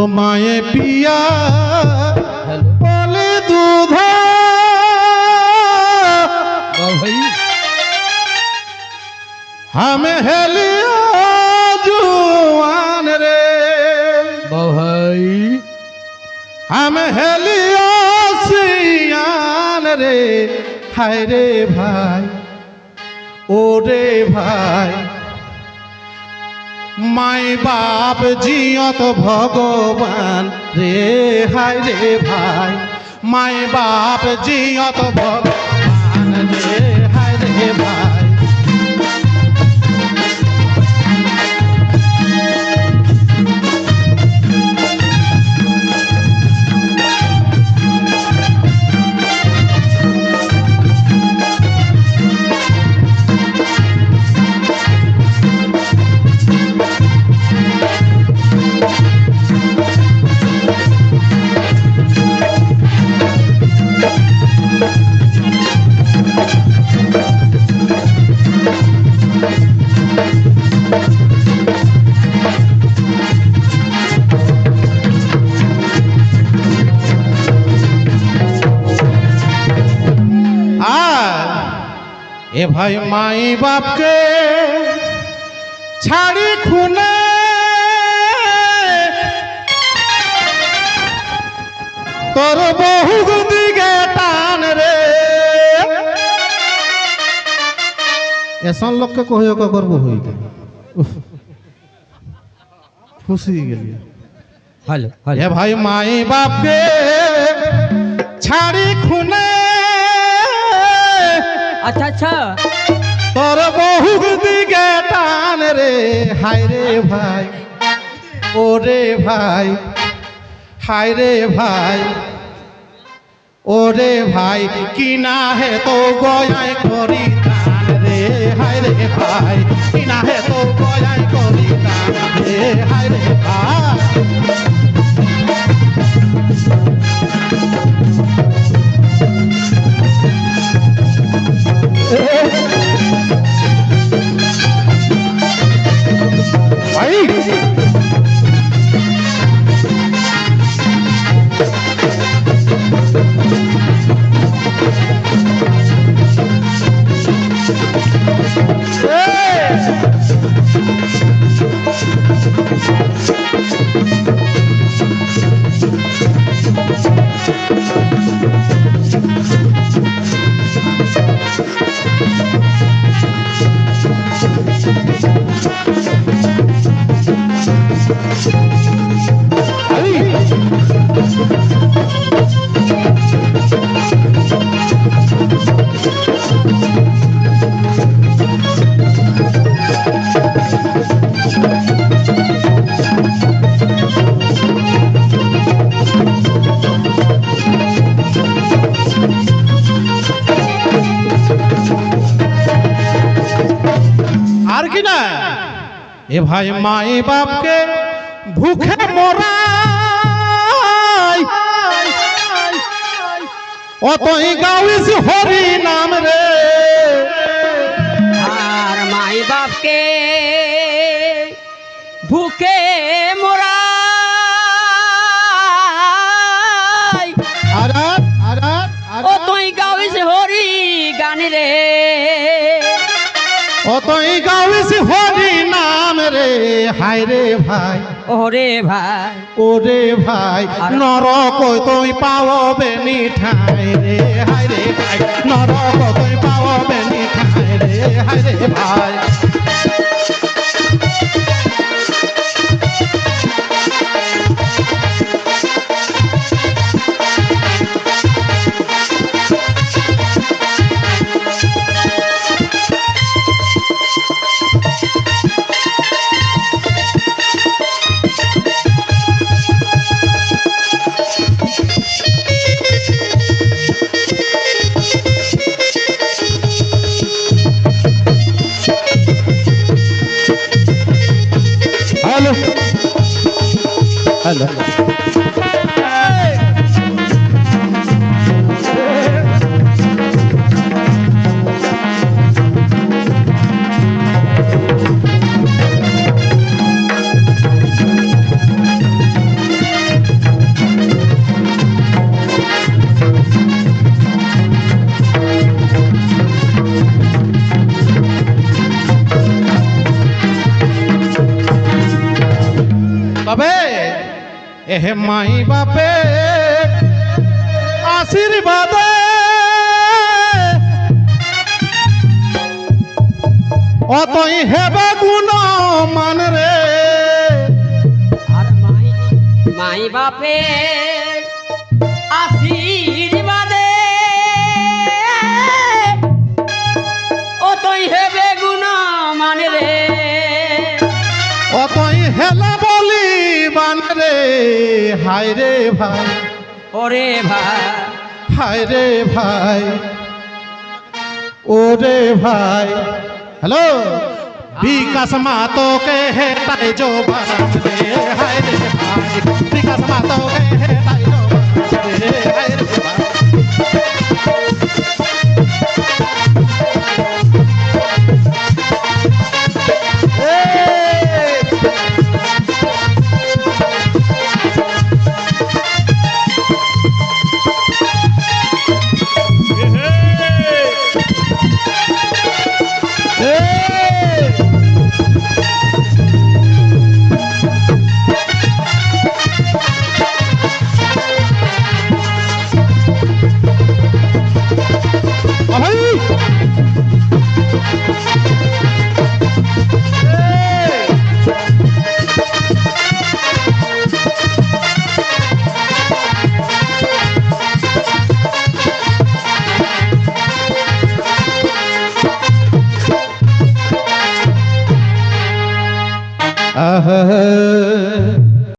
এগো মায়ে পিয়া বলে দুধ ভাই। হামে হেলিয়া জুয়ান রে। ভাই। হামে হেলিয়া সিয়ান রে। হায় রে ভাই ও রে ভাই। মাই বাপ জিয়ত ভগবান রে হায় রে ভাই। মাই বাপ জিয়ত ভগবান এ ভাই মাই বাপকে ছাড়ি খুনে। তোর বহু দিকে টান রে। এসন লোককে কহিও কে করব হইতে খুশি গেলি। হ্যালো। এ ভাই মাই বাপকে ছাড়ি খুনে। আচ্ছা আচ্ছা। তোর বহু দিকে টান রে, হায় রে ভাই। ও রে ভাই, হায় রে ভাই। ও রে ভাই, কি না হে তো গয়াই করি দান রে, হায় রে ভাই। কি না হে তো গয়াই করি রে, হায় রে ভাই। 什么什么什么。ভাই মাই বাপকে ভুখে মরাই অতই গাউস হরি নাম রে। আর মাই বাপকে ভুকে মোরা। আরাত আরাত ও তুই গাইস হরি গান রে। অতই গাওয়েছি হরি নাম রে হায় রে ভাই। ওরে ভাই। ওরে ভাই নরক তুই পাওবে নি ঠাই রে হায় রে ভাই। নরক তুই পাওবে নি ঠাই রে হায় রে ভাই। হ্যালো এহ মাই বাপে আশীর্বাদ। অতই হেবা গুণ মান রে। মাই বাপে আশীর্বাদে। হায় রে ভাই। ওরে ভাই। হায় রে ভাই। ওরে ভাই। হ্যালো? বিকাশ মা কে হে তাই জো ভাই হায় রে ভাই। বিকাশ মা কে হে তাই জো